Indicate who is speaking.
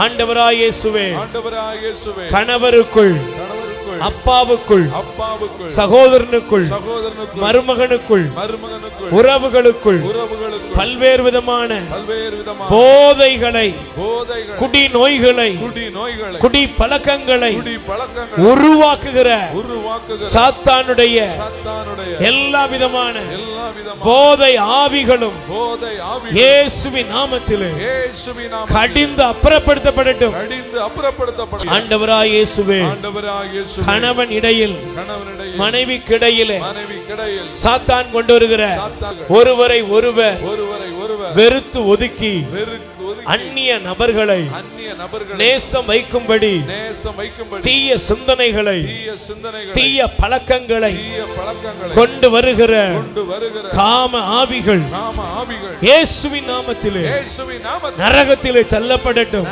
Speaker 1: ஆண்டவராய் இயேசுவே.
Speaker 2: ஆண்டவராக இயேசுவே.
Speaker 1: கணவருக்குள்
Speaker 2: கணவருக்குள்
Speaker 1: அப்பாவுக்குள்
Speaker 2: அப்பாவுக்குள்
Speaker 1: சகோதரனுக்குள்
Speaker 2: சகோதரனுக்குள்
Speaker 1: மருமகனுக்குள்
Speaker 2: மருமகனுக்குள்
Speaker 1: உறவுகளுக்குள்
Speaker 2: உறவுகளுக்குள்
Speaker 1: பல்வேறு விதமான
Speaker 2: பல்வேறு விதமான
Speaker 1: போதைகளை
Speaker 2: போதைகள்
Speaker 1: குடி நோய்களை
Speaker 2: குடி நோய்களை
Speaker 1: குடி பழக்கங்களை
Speaker 2: குடி பழக்கங்களை
Speaker 1: உருவாக்குகிற
Speaker 2: உருவாக்குகிற
Speaker 1: சாத்தானுடைய
Speaker 2: சாத்தானுடைய
Speaker 1: எல்லா விதமான
Speaker 2: எல்லா விதமான
Speaker 1: போதை ஆவிகளும்
Speaker 2: போதை ஆவி
Speaker 1: இயேசுவின் நாமத்திலே
Speaker 2: இயேசுவின் நாமத்தில்
Speaker 1: கடிந்து அப்புறப்படுத்தப்படட்டும்.
Speaker 2: கடிந்து அப்புறப்படுத்தப்படும்
Speaker 1: ஆண்டவராய் இயேசுவே
Speaker 2: ஆண்டவராக இயேசு
Speaker 1: கணவன் இடையில்
Speaker 2: கணவனிடையே
Speaker 1: மனைவிக்கிடையிலே
Speaker 2: மனைவி கிடையில்
Speaker 1: சாத்தான் கொண்டு வருகிற ஒருவரை ஒருவர் வெறுத்து ஒதுக்கி அந்நிய நபர்களை நேசம் வைக்கும்படி தீய சிந்தனைகளை
Speaker 2: தீய
Speaker 1: பழக்கங்களை கொண்டு வருகிற காம ஆவிகள்
Speaker 2: இயேசுவின் நாமத்தில்
Speaker 1: நரகத்திலே தள்ளப்படட்டும்.